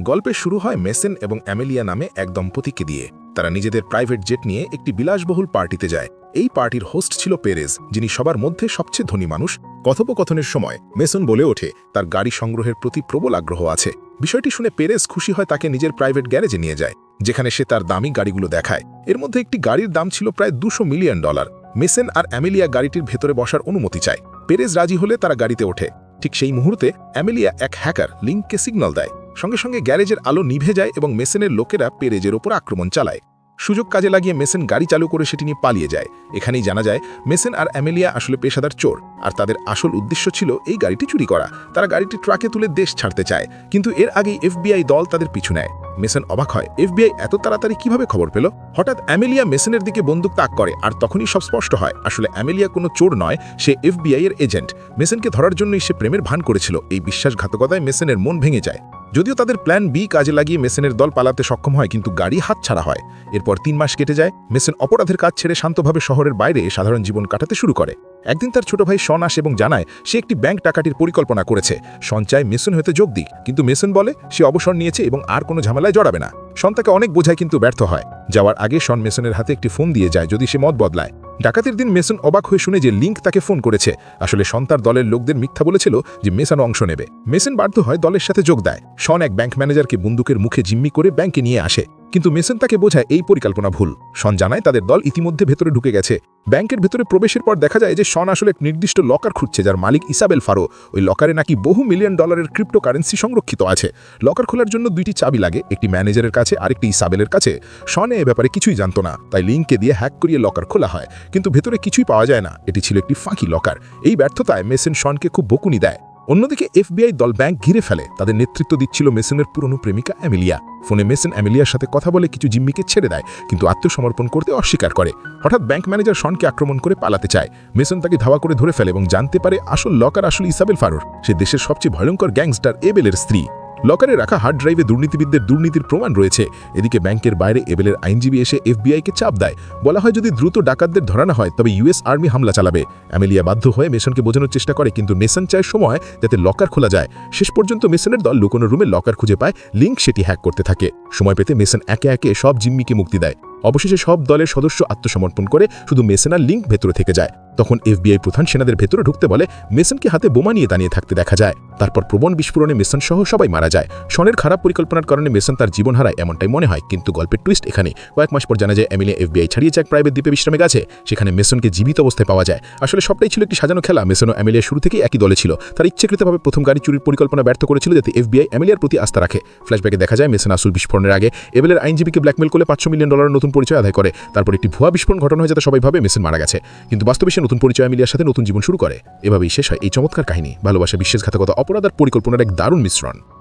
গল্পের শুরু হয় মেসেন এবং অ্যামেলিয়া নামে এক দম্পতিকে দিয়ে। তারা নিজেদের প্রাইভেট জেট নিয়ে একটি বিলাসবহুল পার্টিতে যায়। এই পার্টির হোস্ট ছিল পেরেজ, যিনি সবার মধ্যে সবচেয়ে ধনী মানুষ। কথোপকথনের সময় মেসন বলে ওঠে, তার গাড়ি সংগ্রহের প্রতি প্রবল আগ্রহ আছে। বিষয়টি শুনে পেরেজ খুশি হয় তাকে নিজের প্রাইভেট গ্যারেজে নিয়ে যায়, যেখানে সে তার দামি গাড়িগুলো দেখায়। এর মধ্যে একটি গাড়ির দাম ছিল প্রায় দুশো মিলিয়ন ডলার। মেসেন আর অ্যামেলিয়া গাড়িটির ভেতরে বসার অনুমতি চায়। পেরেজ রাজি হলে তারা গাড়িতে ওঠে। ঠিক সেই মুহূর্তে অ্যামেলিয়া এক হ্যাকার লিঙ্ককে সিগন্যাল দেয়। সঙ্গে সঙ্গে গ্যারেজের আলো নিভে যায় এবং মেসেনের লোকেরা পেরেজের ওপর আক্রমণ চালায়। সুযোগ কাজে লাগিয়ে মেসেন গাড়ি চালু করে সেটি নিয়ে পালিয়ে যায়। এখানেই জানা যায়, মেসেন আর অ্যামেলিয়া আসলে পেশাদার চোর, আর তাদের আসল উদ্দেশ্য ছিল এই গাড়িটি চুরি করা। তারা গাড়িটি ট্রাকে তুলে দেশ ছাড়তে চায়, কিন্তু এর আগেই এফবিআই দল তাদের পিছু নেয়। মেসেন অবাক হয়, এফবিআই এত তাড়াতাড়ি কীভাবে খবর পেল? হঠাৎ অ্যামেলিয়া মেসেনের দিকে বন্দুক তাক করে, আর তখনই সব স্পষ্ট হয়, আসলে অ্যামেলিয়া কোনো চোর নয়, সে এফবিআই এর এজেন্ট। মেসেনকে ধরার জন্যই সে প্রেমের ভান করেছিল, এই বিশ্বাসঘাতকতায় মেসেনের মন ভেঙে যায়। যদিও তাদের প্ল্যান বি কাজে লাগিয়ে মেসেনের দল পালাতে সক্ষম হয়, কিন্তু গাড়ি হাত ছাড়া হয়। এরপর তিন মাস কেটে যায়, মেসেন অপরাধের কাজ ছেড়ে শান্তভাবে শহরের বাইরে সাধারণ জীবন কাটাতে শুরু করে। একদিন তার ছোট ভাই শন আসে এবং জানায়, সে একটি ব্যাংক টাকাটির পরিকল্পনা করেছে। শন চায় মেসন হতে যোগ দিক, কিন্তু মেসন বলে, সে অবসর নিয়েছে এবং আর কোনো ঝামেলায় জড়াবে না। শন তাকে অনেক বোঝায় কিন্তু ব্যর্থ হয়। যাওয়ার আগে শন মেসনের হাতে একটি ফোন দিয়ে যায়, যদি সে মত বদলায়। ডাকাতির দিন মেসন অবাক হয়ে শুনে যে লিঙ্ক তাকে ফোন করেছে। আসলে সন্তার দলের লোকদের মিথ্যা বলেছিল যে মেসন অংশ নেবে। মেসন বাধ্য হয় দলের সাথে যোগ দেয়। শন এক ব্যাংক ম্যানেজারকে বন্দুকের মুখে জিম্মি করে ব্যাংকে নিয়ে আসে। কিন্তু মেসন তাকে বোঝায় এই পরিকল্পনা ভুল। শন জানায় তাদের দল ইতিমধ্যে ভেতরে ঢুকে গেছে। ব্যাংকের ভেতরে প্রবেশের পর দেখা যায় যে শন আসলে এক নির্দিষ্ট লকার খুঁজছে যার মালিক ইসাবেল ফারো। ওই লকারে নাকি বহু মিলিয়ন ডলারের ক্রিপ্টো কারেন্সি সংরক্ষিত আছে। লকার খোলার জন্য দুইটি চাবি লাগে, একটি ম্যানেজারের কাছে আরেকটি ইসাবেলের কাছে। শনে এ ব্যাপারে কিছুই জানতো না, তাই লিঙ্ককে দিয়ে হ্যাক করিয়ে লকার খোলা হয়। কিন্তু ভেতরে কিছুই পাওয়া যায় না, এটি ছিল একটি ফাঁকি লকার। এই ব্যর্থতায় মেসেন শনকে খুব বকুনি দেয়। অন্যদিকে, এফবিআই দল ব্যাংক ঘিরে ফেলে। তাদের নেতৃত্ব দিচ্ছিল মেসেনের পুরনো প্রেমিকা অ্যামিলিয়া। ফোনে মেসেন অ্যামিলিয়ার সাথে কথা বলে কিছু জিম্মিকে ছেড়ে দেয়, কিন্তু আত্মসমর্পণ করতে অস্বীকার করে। হঠাৎ ব্যাংক ম্যানেজার শনকে আক্রমণ করে পালাতে চায়। মেসন তাকে ধাওয়া করে ধরে ফেলে এবং জানতে পারে আসল লকার আসল ইসাবেল ফারুর। সে দেশের সবচেয়ে ভয়ঙ্কর গ্যাংস্টার এবেলের স্ত্রী। লকারে রাখা হার্ড ড্রাইভে দুর্নীতিবিদদের দুর্নীতির প্রমাণ রয়েছে। এদিকে ব্যাংকের বাইরে এবেলের আইনজীবী এসে এফবিআইকে চাপ দেয়। বলা হয় যদি দ্রুত ডাকাতদের ধরানো হয়, তবে ইউএস আর্মি হামলা চালাবে। অ্যামেলিয়া বাধ্য হয়ে মেশনকে বোঝানোর চেষ্টা করে, কিন্তু মেশন চায় সময় যাতে লকার খোলা যায়। শেষ পর্যন্ত মেসনের দল লুকোনো রুমে লকার খুঁজে পায় লিঙ্ক সেটি হ্যাক করতে থাকে। সময় পেতে মেশন একে একে সব জিম্মিকে মুক্তি দেয়। অবশেষে সব দলের সদস্য আত্মসমর্পণ করে শুধু মেসেনার লিঙ্ক ভেতরে থেকে যায়। তখন এফবিআই প্রধান সেনাদের ভেতরে ঢুকতে বলে, মেসনকে হাতে বোমা নিয়ে দাঁড়িয়ে থাকতে দেখা যায়। তারপর প্রবণ বিস্ফোরণে মেসন সহ সবাই মারা যায়। শনের খারাপ পরিকল্পনার কারণে মেসন তার জীবন হারায় এমনটাই মনে হয়। কিন্তু গল্পের টুইস্ট এখানে। কয়েক মাস পর জানা যায় এমিলিয়া এফবিআই ছাড়িয়েছে এক প্রাইভেট দ্বীপে বিশ্রামে গেছে। সেখানে মেসনকে জীবিত অবস্থায় পাওয়া যায়। আসলে সবটাই ছিল একটি সাজানো খেলা। মেসন ও এমিলিয়া শুরু থেকেই একই দলে ছিল। তার ইচ্ছাকৃতভাবে প্রথম গাড়ি চুরির পরিকল্পনা ব্যর্থ করেছিল যাতে এফবিআই এমিলিয়ার প্রতি আস্থা রাখে। ফ্ল্যাশব্যাকে দেখা যায়, মেসন আসল বিস্ফোরণের আগে এবেলের আইনজীবীকে ব্ল্যাকমেল করে পাঁচশো মিলিয়ন ডলার নতুন পরিচয় আদায় করে। তারপর একটি ভুয়া বিস্ফোরণ ঘটনা হয়ে যাতে সবাই ভাবে মেসেন মারা গেছে। কিন্তু বাস্তবে সে নতুন পরিচয় মিলিয়ার সাথে নতুন জীবন শুরু করে। এভাবেই শেষ হয় এই চমৎকার কাহিনী। ভালোবাসা, বিশ্বাসঘাতকতা, অপরাধ আর পরিকল্পনার এক দারুণ মিশ্রণ।